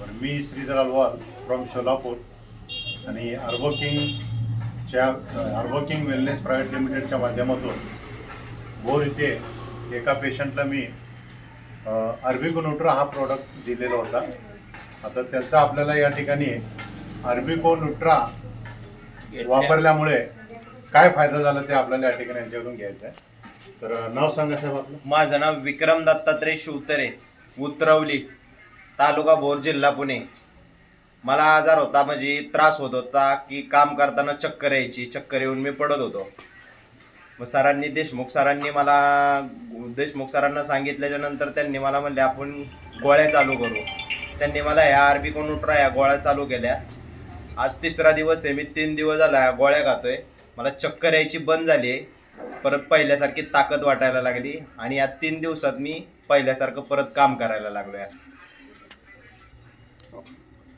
बरं मी श्रीधर अलवाल फ्रॉम सोलापूर आणि अर्बोकिंगच्या अर्बोकिंग वेलनेस प्रायव्हेट लिमिटेडच्या माध्यमातून बोर इथे एका पेशंटला मी अर्बिकोनुट्रा हा प्रॉडक्ट दिलेला होता. आता त्याचा आपल्याला या ठिकाणी अर्बिकोनुट्रा वापरल्यामुळे काय फायदा झाला ते आपल्याला या ठिकाणी यांच्याकडून घ्यायचं आहे. तर नाव सांगा साहेब आपलं. माझं नाव विक्रम दत्तात्रय शिवतरे उतरवली. तालुका भोर जिल्हा पुणे. मला आजार होता म्हणजे त्रास होत होता की काम करताना चक्कर यायची चक्कर येऊन मी पडत होतो. मग सरांनी देशमुख सरांनी मला देशमुख सरांना सांगितल्याच्या नंतर त्यांनी मला म्हणले आपण गोळ्या चालू करू. त्यांनी मला ह्या आरबी कोनुट्रा या गोळ्या चालू केल्या. आज तिसरा दिवस आहे मी तीन दिवस झाला या गोळ्या खातोय. मला चक्कर यायची बंद झाली आहे. परत पहिल्यासारखी ताकद वाटायला लागली आणि या तीन दिवसात मी पहिल्यासारखं परत काम करायला लागलो यार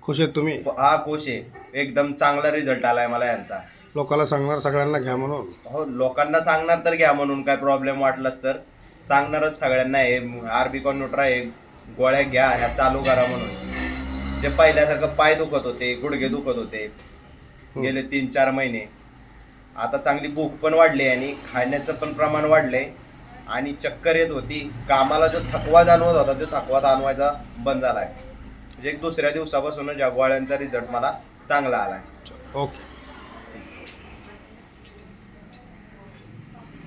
खुश आहेत तुम्ही? हा खुश आहे. एकदम चांगला रिझल्ट आलाय मला यांचा. लोकांना सांगणार सगळ्यांना घ्या म्हणून? हो लोकांना सांगणार तर घ्या म्हणून काय प्रॉब्लेम वाटलाच तर. सांगणारच सगळ्यांना हे आरबी कॉन्ट्रा हे गोळ्या घ्या ह्या चालू करा म्हणून. जे पहिल्यासारखं पाय दुखत होते गुडघे दुखत होते गेले तीन चार महिने. आता चांगली भूक पण वाढली आणि खाण्याचं पण प्रमाण वाढलंय. आणि चक्कर येत होती. कामाला जो थकवा जाणवत होता तो थकवा जाणवायचा बंद झालाय. म्हणजे एक दुसऱ्या दिवसापासून जगवाळ्यांचा रिझल्ट मला चांगला आलाय. ओके